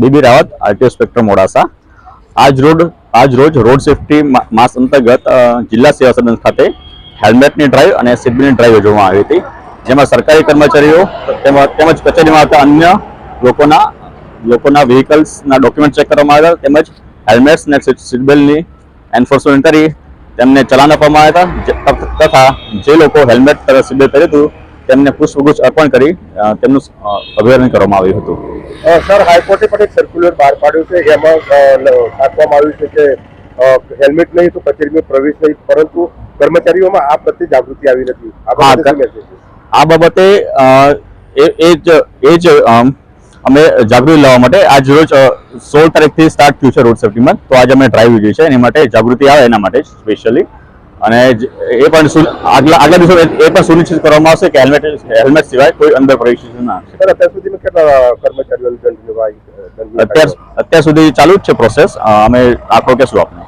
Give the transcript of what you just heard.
BB Rawat, RTO spectrum Modasa આજ road, આજ રોજ રોડ સેફટી માસ અંતર્ગત જિલ્લા સેવા સદન ખાતે હેલ્મેટની ડ્રાઈવ અને સીટબેલ્ટની ડ્રાઈવ યોજવામાં આવી હતી. જેમાં સરકારી કર્મચારીઓ તેમજ કચેરીમાં આવતા અન્ય લોકોના લોકોના વ્હીકલ્સના ડોક્યુમેન્ટ ચેક કરવામાં આવ્યા તેમજ હેલ્મેટ્સ અને સીટબેલ્ટની એન્ફોર્સમેન્ટ કરી તેમને ચલાન આપવામાં આવ્યા હતા. તથા જે લોકો હેલ્મેટ સીટબેલ્ટ પહેર્યું હતું તેમને પુષ્પગુચ્છ અર્પણ કરી તેમનું અભિવાદન કરવામાં આવ્યું હતું. સર હાઈકોર્ટે પણ એક સર્ક્યુલર બહાર પાડ્યું છે એમાં આપવામાં આવ્યું છે કે હેલ્મેટ નહીં તો કચેરીમાં પ્રવેશ નહીં પરંતુ કર્મચારીઓમાં આ પ્રત્યે જાગૃતિ આવી નથી. આ બાબતે એ જ એ જ અમે જાગૃતિ લાવવા માટે આજ રોજ સોળ તારીખથી સ્ટાર્ટ થયું છે રોડ સેફ્ટી તો આજે અમે ડ્રાઈવ યોજી છે એની માટે જાગૃતિ આવે એના માટે સ્પેશિયલી અને એ પણ આગલા આગલા દિવસો એ પણ સુનિશ્ચિત કરવામાં આવશે કે હેલ્મેટ હેલ્મેટ સિવાય કોઈ અંદર પ્રવેશ ના અત્યાર સુધીમાં કેટલા દંડ અત્યાર અત્યાર સુધી ચાલુ જ છે પ્રોસેસ અમે આખો કહેશું આપને